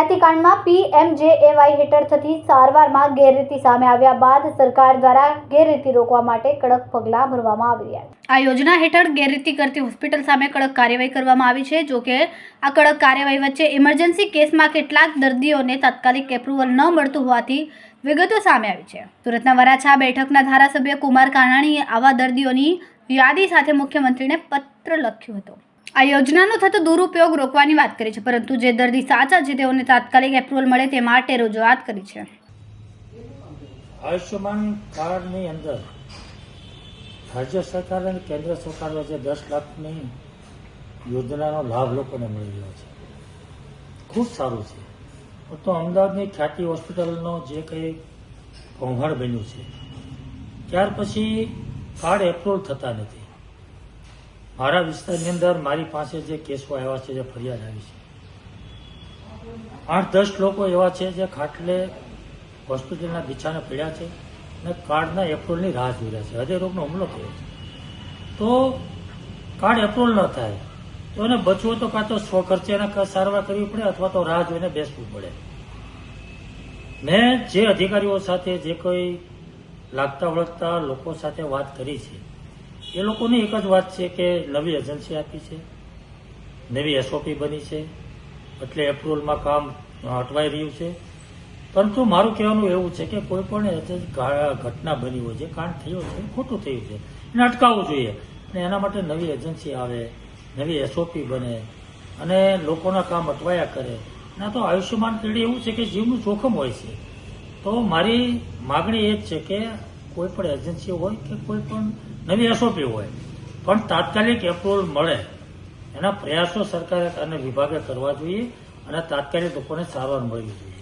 ખ્યાતિકાંડમાં PMJAY હેઠળ થતી સારવારમાં ગેરરીતિ સામે આવ્યા બાદ સરકાર દ્વારા ગેરરીતિ રોકવા માટે કડક પગલાં ભરવામાં આવી રહ્યા આ યોજના હેઠળ ગેરરીતિ કરતી હોસ્પિટલ સામે કડક કાર્યવાહી કરવામાં આવી છે. જો કે આ કડક કાર્યવાહી વચ્ચે ઇમરજન્સી કેસમાં કેટલાક દર્દીઓને તાત્કાલિક એપ્રુવલ ન મળતું હોવાથી વિગતો સામે આવી છે. સુરતના વરાછા બેઠકના ધારાસભ્ય કુમાર કાનાણીએ આવા દર્દીઓની યાદી સાથે મુખ્યમંત્રીને પત્ર લખ્યો હતો. આ યોજનાનો થતો દુરુપયોગ રોકવાની વાત કરી છે, પરંતુ જે દર્દી સાચા છે તેઓને તાત્કાલિક એપ્રુવલ મળે તે માટે રજૂઆત કરી છે. આયુષ્યમાન કાર્ડની અંદર રાજ્ય સરકાર અને કેન્દ્ર સરકાર વચ્ચે દસ લાખની યોજનાનો લાભ લોકોને મળી રહ્યો છે. ખૂબ સારું છે. તો અમદાવાદની ખ્યાતિ હોસ્પિટલનો જે કંઈ કૌભાંડ બન્યું છે, ત્યાર પછી કાર્ડ એપ્રુવલ થતા નથી. મારા વિસ્તારની અંદર મારી પાસે જે કેસો આવ્યા છે, જે ફરિયાદ આવી છે. આઠ, દસ લોકો એવા છે જે ખાટલે હોસ્પિટલના બિછાને પડ્યા છે અને કાર્ડના એપ્રુવલની રાહ જોઈ રહ્યા છે. હૃદય રોગનો હુમલો થયો છે. તો કાર્ડ એપ્રુવલ ન થાય, તો એને બચવું તો કાં તો સ્વખર્ચે એને ક- સારવાર કરવી પડે અથવા તો રાહ જોઈને બેસવું પડે. મેં જે અધિકારીઓ સાથે જે કોઈ લાગતા વળગતા લોકો સાથે વાત કરી છે એ લોકોની એક જ વાત છે કે નવી એજન્સી આપી છે, નવી એસઓપી બની છે, એટલે એપ્રુવલમાં કામ અટવાઈ રહ્યું છે. પરંતુ મારું કહેવાનું એવું છે કે કોઈ પણ ઘટના બની હોય, જે કાંડ થયો છે, ખોટું થયું છે, એને અટકાવવું જોઈએ. અને એના માટે નવી એજન્સી આવે, નવી એસઓપી બને, અને લોકોના કામ અટવાયા કરે. ના તો આયુષ્યમાન પેઢી એવું છે કે જીવનું જોખમ હોય છે. તો મારી માગણી એ જ છે કે કોઈ પણ એજન્સી હોય કે કોઈ પણ નવી એસઓપી હોય. પણ તાત્કાલિક એપ્રુવલ મળે. એના પ્રયાસો સરકારે અને વિભાગે કરવા જોઈએ અને તાત્કાલિક લોકોને સારવાર મળવી જોઈએ.